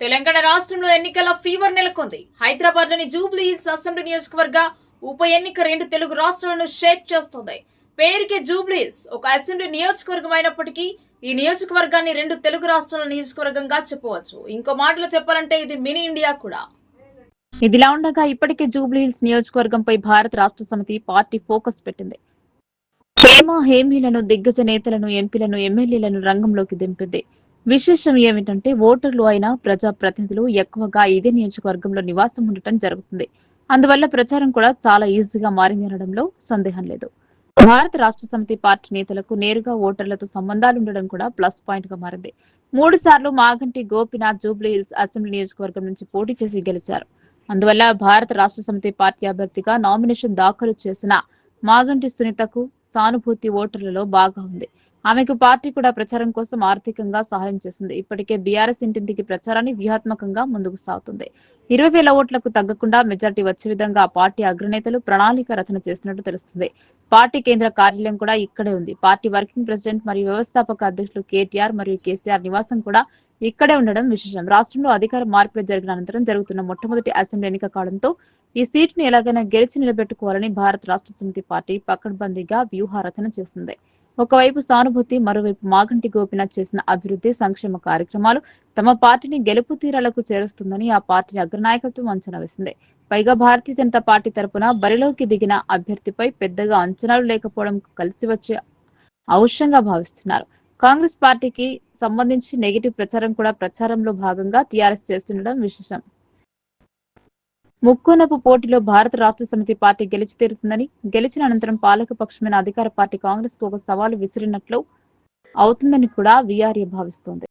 తెలంగాణ రాష్ట్రంలో ఎన్నికల ఫీవర్ నెలకొంది. హైదరాబాద్లోని జూబ్లీ హిల్స్ అసెంబ్లీ నియోజకవర్గ ఉప ఎన్నిక రెండు తెలుగు రాష్ట్రాలను షేక్ చేస్తుంది. పేరుకే జూబ్లీ హిల్స్ ఒక అసెంబ్లీ నియోజకవర్గం అయినప్పటికీ ఈ నియోజకవర్గాన్ని రెండు తెలుగు రాష్ట్రాల నియోజకవర్గంగా చెప్పవచ్చు. ఇంకో మాటలో చెప్పాలంటే ఇది మినీ ఇండియా కూడా. ఇదిలా ఉండగా ఇప్పటికే జూబ్లీ హిల్స్ నియోజకవర్గంపై భారత రాష్ట్ర సమితి పార్టీ ఫోకస్ పెట్టింది. హేమ హేమీలను దిగ్గజ నేతలను ఎంపీలను ఎమ్మెల్యేలను రంగంలోకి దింపింది. విశేషం ఏమిటంటే ఓటర్లు అయిన ప్రజా ప్రతినిధులు ఎక్కువగా ఇదే నియోజకవర్గంలో నివాసం ఉండటం జరుగుతుంది. అందువల్ల ప్రచారం కూడా చాలా ఈజీగా మారిందనడంలో సందేహం లేదు. భారత రాష్ట్ర సమితి పార్టీ నేతలకు నేరుగా ఓటర్లతో సంబంధాలు ఉండడం కూడా ప్లస్ పాయింట్గా మారింది. మూడు సార్లు Maganti Gopinath Jubilee hills assembly నియోజకవర్గం నుంచి పోటీ చేసి గెలిచారు. అందువల్ల భారత రాష్ట్ర సమితి పార్టీ అభ్యర్థిగా నామినేషన్ దాఖలు చేసిన మాగంటి సునీతకు సానుభూతి ఓటర్లలో బాగా ఉంది. ఆమెకు పార్టీ కూడా ప్రచారం కోసం ఆర్థికంగా సహాయం చేసింది. ఇప్పటికే బీఆర్ఎస్ ఇంటింటికి ప్రచారాన్ని వ్యూహాత్మకంగా ముందుకు సాగుతుంది. ఇరవై వేల ఓట్లకు తగ్గకుండా మెజార్టీ వచ్చే విధంగా పార్టీ అగ్రనేతలు ప్రణాళిక రచన చేసినట్టు తెలుస్తుంది. పార్టీ కేంద్ర కార్యాలయం కూడా ఇక్కడే ఉంది. పార్టీ వర్కింగ్ ప్రెసిడెంట్ మరియు వ్యవస్థాపక అధ్యక్షులు కేటీఆర్ మరియు కేసీఆర్ నివాసం కూడా ఇక్కడే ఉండడం విశేషం. రాష్ట్రంలో అధికార మార్పులు జరిగిన అనంతరం జరుగుతున్న మొట్టమొదటి అసెంబ్లీ ఎన్నిక కావడంతో ఈ సీటును ఎలాగైనా గెలిచి నిలబెట్టుకోవాలని భారత రాష్ట్ర సమితి పార్టీ పకడ్బందీగా వ్యూహ రచన చేసింది. ఒకవైపు సానుభూతి మరోవైపు మాగంటి గోపినాథ్ చేసిన అభివృద్ధి సంక్షేమ కార్యక్రమాలు తమ పార్టీని గెలుపు తీరాలకు చేరుస్తుందని ఆ పార్టీ అగ్రనాయకత్వం అంచనా వేసింది. పైగా భారతీయ జనతా పార్టీ తరపున బరిలోకి దిగిన అభ్యర్థిపై పెద్దగా అంచనాలు లేకపోవడం కలిసి వచ్చే అవసరంగా భావిస్తున్నారు. కాంగ్రెస్ పార్టీకి సంబంధించి నెగిటివ్ ప్రచారం కూడా ప్రచారంలో భాగంగా టీఆర్ఎస్ చేస్తుండడం విశేషం. ముక్కోనపు పోటీలో భారత రాష్ట్ర సమితి పార్టీ గెలిచి తీరుతుందని గెలిచిన అనంతరం పాలక పక్షమైన అధికార పార్టీ కాంగ్రెస్కు ఒక సవాలు విసిరినట్లు అవుతుందని కూడా విఆర్ఏ భావిస్తోంది.